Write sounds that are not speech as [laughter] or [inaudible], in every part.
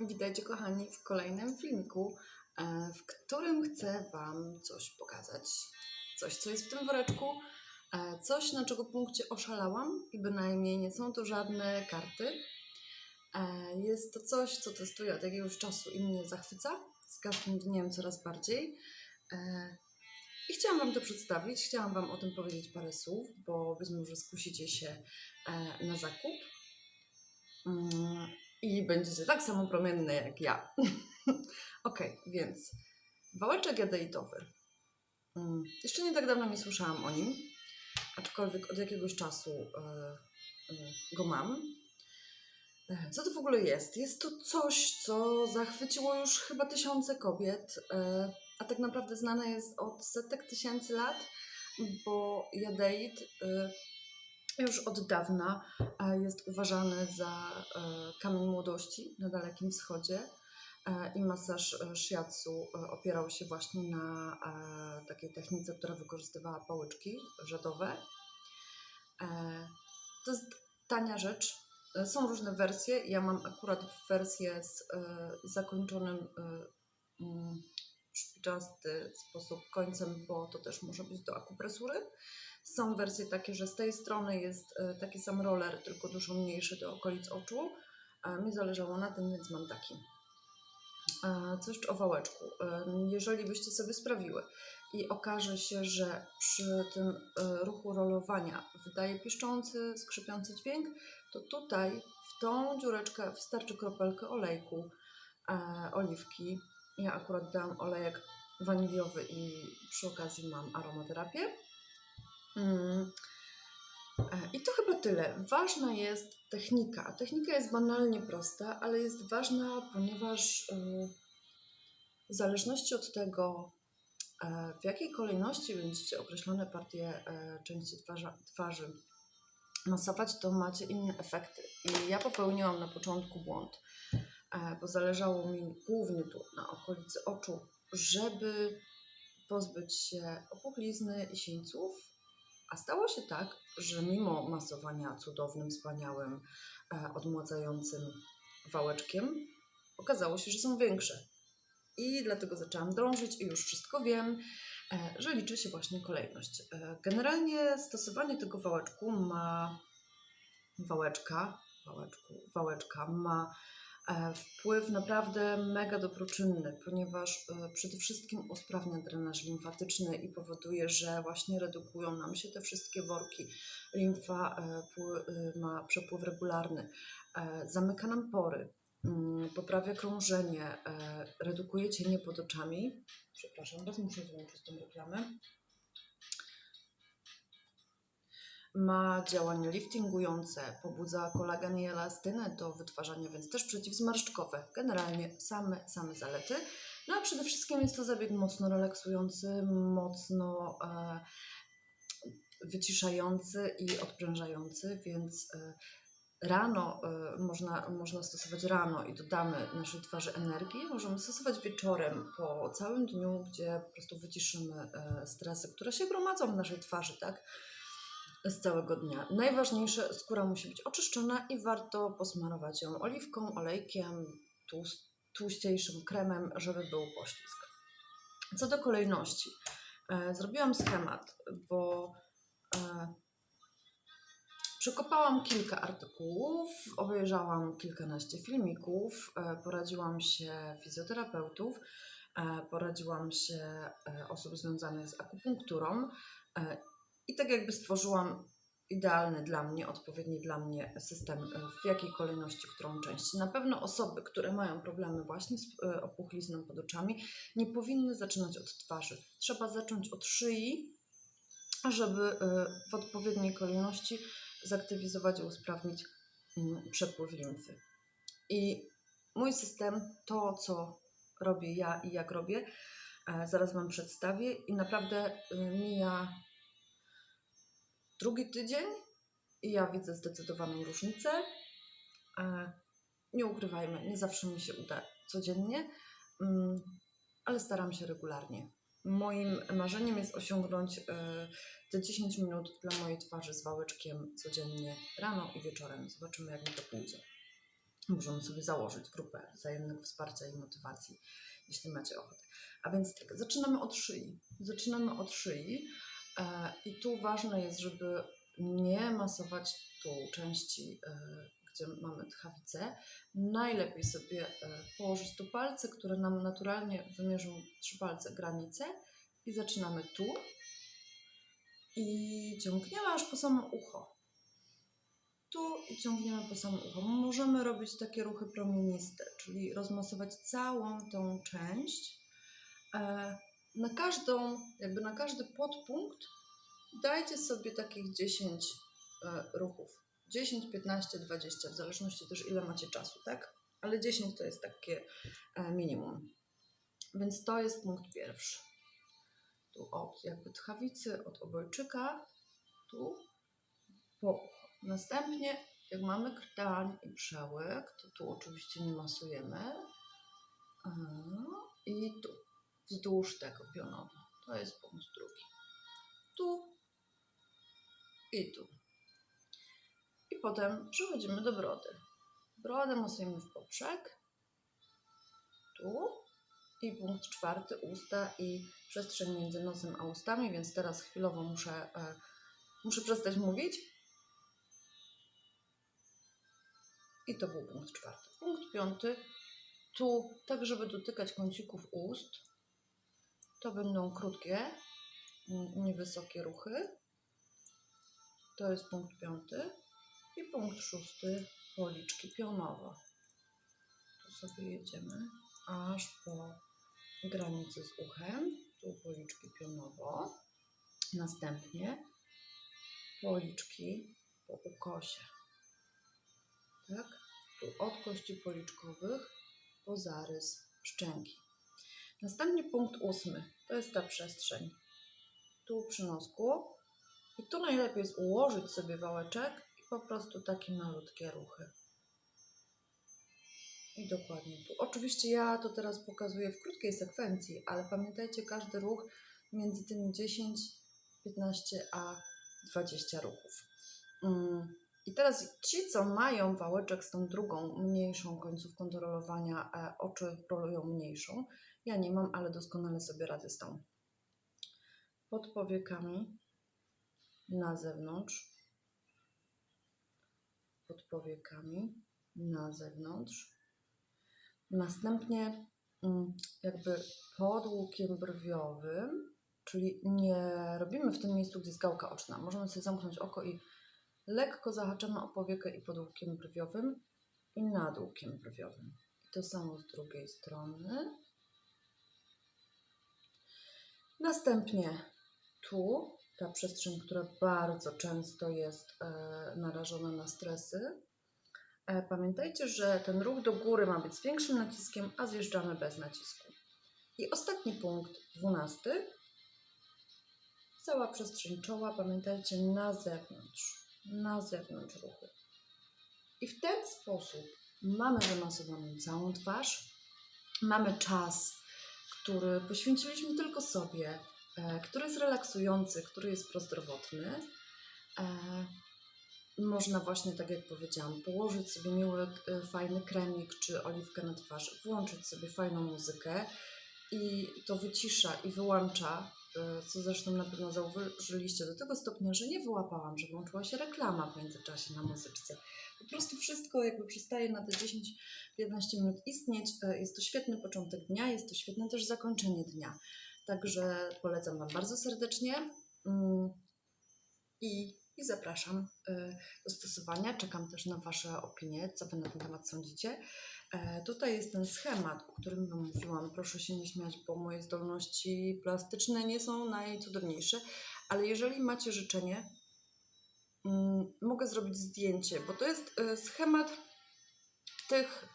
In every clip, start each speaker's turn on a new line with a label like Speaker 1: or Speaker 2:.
Speaker 1: Witajcie kochani w kolejnym filmiku, e, w którym chcę Wam coś pokazać. Coś, co jest w tym woreczku, e, coś, na czego punkcie oszalałam i bynajmniej nie są to żadne karty. E, Jest to coś, co testuję od jakiegoś czasu i mnie zachwyca, z każdym dniem coraz bardziej. I chciałam Wam to przedstawić, chciałam Wam o tym powiedzieć parę słów, bo być może skusicie się na zakup. I będziecie tak samo promienne jak ja. [laughs] ok, więc wałeczek jadeitowy. Mm, Jeszcze nie tak dawno nie słyszałam o nim, aczkolwiek od jakiegoś czasu e, e, go mam. E, Co to w ogóle jest? Jest to coś, co zachwyciło już chyba tysiące kobiet, a tak naprawdę znane jest od setek tysięcy lat, bo jadeit już od dawna jest uważany za e, kamień młodości na Dalekim Wschodzie e, i masaż e, shiatsu opierał się właśnie na takiej technice, która wykorzystywała pałeczki rzadowe. To jest tania rzecz. Są różne wersje. Ja mam akurat wersję z zakończonym mm, szpiczasty sposób końcem, bo to też może być do akupresury. Są wersje takie, że z tej strony jest e, taki sam roller, tylko dużo mniejszy do okolic oczu. E, Mi zależało na tym, więc mam taki. E, Co jeszcze o wałeczku? Jeżeli byście sobie sprawiły i okaże się, że przy tym ruchu rolowania wydaje piszczący, skrzypiący dźwięk, to tutaj w tą dziureczkę wystarczy kropelkę olejku, oliwki. Ja akurat dałam olejek waniliowy i przy okazji mam aromaterapię. Mm. E, I to chyba tyle. Ważna jest technika. Technika jest banalnie prosta, ale jest ważna, ponieważ y, w zależności od tego, e, w jakiej kolejności będziecie określone partie e, części twarzy masować, to macie inne efekty. I ja popełniłam na początku błąd, e, bo zależało mi głównie tu na okolicy oczu, żeby pozbyć się opuchlizny i sińców, a stało się tak, że mimo masowania cudownym, wspaniałym, e, odmładzającym wałeczkiem, okazało się, że są większe. I dlatego zaczęłam drążyć i już wszystko wiem, e, że liczy się właśnie kolejność. E, generalnie stosowanie tego wałeczku ma wałeczka, wałeczku, wałeczka ma wpływ naprawdę mega dobroczynny, ponieważ e, przede wszystkim usprawnia drenaż limfatyczny i powoduje, że właśnie redukują nam się te wszystkie worki. Limfa e, e, ma przepływ regularny, e, zamyka nam pory, mm, poprawia krążenie, e, redukuje cienie pod oczami. Przepraszam, teraz muszę wyłączyć tą reklamę. Ma działanie liftingujące, pobudza kolagen i elastynę do wytwarzania, więc też przeciwzmarszczkowe. Generalnie same, same zalety. No a przede wszystkim jest to zabieg mocno relaksujący, mocno e, wyciszający i odprężający, więc e, rano e, można, można stosować rano i dodamy naszej twarzy energii. Możemy stosować wieczorem po całym dniu, gdzie po prostu wyciszymy e, stresy, które się gromadzą w naszej twarzy, tak? Z całego dnia. Najważniejsze, skóra musi być oczyszczona i warto posmarować ją oliwką, olejkiem, tłuściejszym kremem, żeby był poślizg. Co do kolejności. E, zrobiłam schemat, bo e, przekopałam kilka artykułów, obejrzałam kilkanaście filmików, e, poradziłam się fizjoterapeutów, poradziłam się osób związanych z akupunkturą i tak jakby stworzyłam idealny dla mnie, odpowiedni dla mnie system, e, w jakiej kolejności, którą część. Na pewno osoby, które mają problemy właśnie z e, opuchlizną pod oczami, nie powinny zaczynać od twarzy. Trzeba zacząć od szyi, żeby e, w odpowiedniej kolejności zaktywizować i usprawnić mm, przepływ limfy. I mój system, to co robię ja i jak robię, zaraz Wam przedstawię i naprawdę mija drugi tydzień i ja widzę zdecydowaną różnicę. E, Nie ukrywajmy, nie zawsze mi się uda codziennie, mm, ale staram się regularnie. Moim marzeniem jest osiągnąć e, te 10 minut dla mojej twarzy z wałeczkiem codziennie rano i wieczorem. Zobaczymy, jak mi to pójdzie. Możemy sobie założyć grupę wzajemnego wsparcia i motywacji, jeśli macie ochotę. A więc tak, zaczynamy od szyi. Zaczynamy od szyi i tu ważne jest, żeby nie masować tu części, e, gdzie mamy tchawicę. Najlepiej sobie e, położyć tu palce, które nam naturalnie wymierzą trzy palce granicę i zaczynamy tu i ciągniemy aż po samo ucho. Tu i ciągniemy po samo ucho. Możemy robić takie ruchy promieniste, czyli rozmasować całą tą część. E, Na każdą, jakby na każdy podpunkt dajcie sobie takich 10 e, ruchów. 10, 15, 20, w zależności też ile macie czasu, tak? Ale 10 to jest takie e, minimum. Więc to jest punkt pierwszy. Tu od jakby tchawicy, od obojczyka, tu po. Następnie, jak mamy krtań i przełyk, to tu oczywiście nie masujemy. A, I tu, wzdłuż tego pionowo. To jest punkt drugi. Tu i tu. I potem przechodzimy do brody. Brodę masujemy w poprzek. Tu. I punkt czwarty, usta i przestrzeń między nosem a ustami, więc teraz chwilowo muszę, e, muszę przestać mówić. I to był punkt czwarty. Punkt piąty, tu, tak żeby dotykać kącików ust, to będą krótkie, niewysokie ruchy. To jest punkt piąty. I punkt szósty, policzki pionowo. Tu sobie jedziemy aż po granicy z uchem. Tu policzki pionowo. Następnie policzki po ukosie. Tak? Tu od kości policzkowych po zarys szczęki. Następnie punkt ósmy. To jest ta przestrzeń. Tu przy nosku. I tu najlepiej jest ułożyć sobie wałeczek i po prostu takie malutkie ruchy. I dokładnie tu. Oczywiście ja to teraz pokazuję w krótkiej sekwencji, ale pamiętajcie każdy ruch między tymi 10, 15 a 20 ruchów. Mm, I teraz ci, co mają wałeczek z tą drugą, mniejszą końcówką do rolowania, e, oczy rolują mniejszą. Ja nie mam, ale doskonale sobie radzę z tą. Pod powiekami na zewnątrz, pod powiekami na zewnątrz. Następnie mm, jakby pod łukiem brwiowym, czyli nie robimy w tym miejscu, gdzie jest gałka oczna. Możemy sobie zamknąć oko i lekko zahaczamy o powiekę i pod łukiem brwiowym i nad łukiem brwiowym. I to samo z drugiej strony. Następnie tu ta przestrzeń, która bardzo często jest e, narażona na stresy. E, pamiętajcie, że ten ruch do góry ma być z większym naciskiem, a zjeżdżamy bez nacisku. I ostatni punkt, dwunasty. Cała przestrzeń czoła, pamiętajcie, na zewnątrz. Na zewnątrz ruchy. I w ten sposób mamy wymasowaną całą twarz. Mamy czas, który poświęciliśmy tylko sobie, e, który jest relaksujący, który jest prozdrowotny. E, można właśnie, tak jak powiedziałam, położyć sobie miły, e, fajny kremik czy oliwkę na twarz, włączyć sobie fajną muzykę i to wycisza i wyłącza, co zresztą na pewno zauważyliście do tego stopnia, że nie wyłapałam, że włączyła się reklama w międzyczasie na muzyczce. Po prostu wszystko jakby przestaje na te 10-15 minut istnieć. E, Jest to świetny początek dnia, jest to świetne też zakończenie dnia. Także polecam Wam bardzo serdecznie mm, i, i zapraszam e, do stosowania. Czekam też na Wasze opinie, co Wy na ten temat sądzicie. E, Tutaj jest ten schemat, o którym Wam mówiłam. Proszę się nie śmiać, bo moje zdolności plastyczne nie są najcudowniejsze, ale jeżeli macie życzenie, mm, mogę zrobić zdjęcie, bo to jest e, schemat tych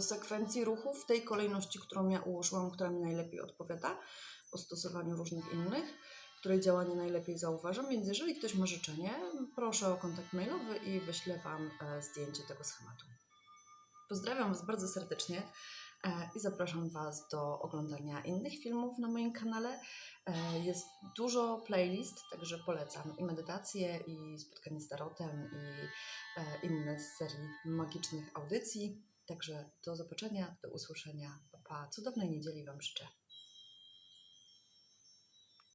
Speaker 1: sekwencji ruchów w tej kolejności, którą ja ułożyłam, która mi najlepiej odpowiada po stosowaniu różnych innych, której działanie najlepiej zauważam. Więc jeżeli ktoś ma życzenie, proszę o kontakt mailowy i wyślę Wam e, zdjęcie tego schematu. Pozdrawiam Was bardzo serdecznie. E, I zapraszam Was do oglądania innych filmów na moim kanale. E, Jest dużo playlist, także polecam i medytacje, i spotkanie z tarotem, i inne z serii magicznych audycji. Także do zobaczenia, do usłyszenia. Pa, pa. Cudownej niedzieli Wam życzę.